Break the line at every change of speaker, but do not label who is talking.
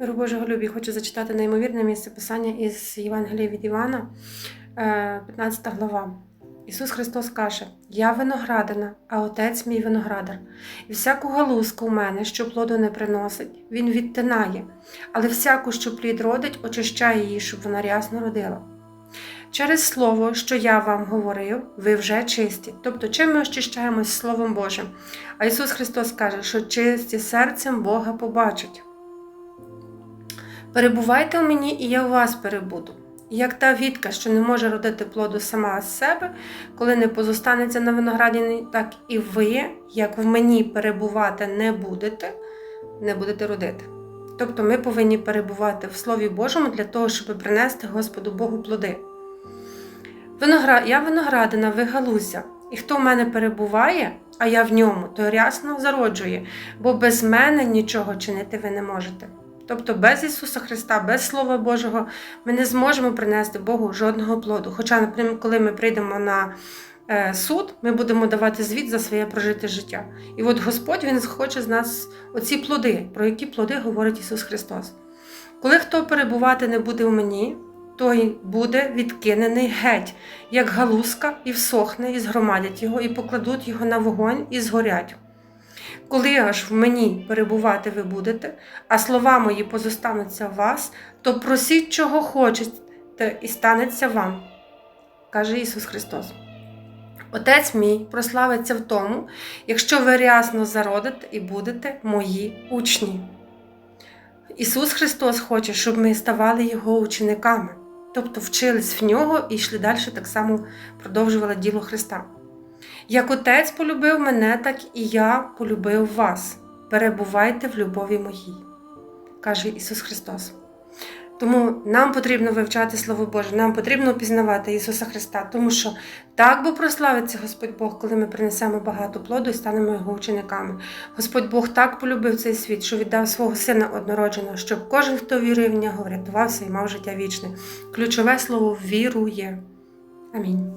Миру Божого любі, хочу зачитати неймовірне місце писання із Євангелія від Івана, е, 15 глава. Ісус Христос каже: Я виноградина, а отець мій виноградар. І всяку галузку у мене, що плоду не приносить, він відтинає, але всяку, що плід родить, очищає її, щоб вона рясно родила. Через слово, що я вам говорив, ви вже чисті. Тобто, чим ми очищаємось Словом Божим? А Ісус Христос каже, що чисті серцем Бога побачать. Перебувайте у мені, і я у вас перебуду. Як та вітка, що не може родити плоду сама з себе, коли не позостанеться на винограді, так і ви, як в мені перебувати не будете, не будете родити. Тобто ми повинні перебувати в Слові Божому для того, щоб принести Господу Богу плоди. Виноград... Я виноградина, ви галузя, і хто в мене перебуває, а я в ньому, то рясно зароджує, бо без мене нічого чинити ви не можете. Тобто без Ісуса Христа, без Слова Божого ми не зможемо принести Богу жодного плоду. Хоча, наприклад, коли ми прийдемо на е, суд, ми будемо давати звіт за своє прожите життя. І от Господь Він хоче з нас оці плоди, про які плоди говорить Ісус Христос. Коли хто перебувати не буде в мені, той буде відкинений геть, як галузка, і всохне, і згромадять його, і покладуть його на вогонь, і згорять. Коли аж в мені перебувати ви будете, а слова мої позостануться в вас, то просіть, чого хочете, і станеться вам, каже Ісус Христос. Отець мій прославиться в тому, якщо ви рясно зародите і будете мої учні. Ісус Христос хоче, щоб ми ставали Його учениками, тобто вчились в нього і йшли далі, так само продовжували діло Христа. Як Отець полюбив мене, так і я полюбив вас. Перебувайте в любові моїй, каже Ісус Христос. Тому нам потрібно вивчати Слово Боже, нам потрібно пізнавати Ісуса Христа, тому що так би прославиться Господь Бог, коли ми принесемо багато плоду і станемо Його учениками. Господь Бог так полюбив цей світ, що віддав свого Сина однородженого, щоб кожен, хто вірує в нього, врятувався і мав життя вічне. Ключове слово вірує. Амінь.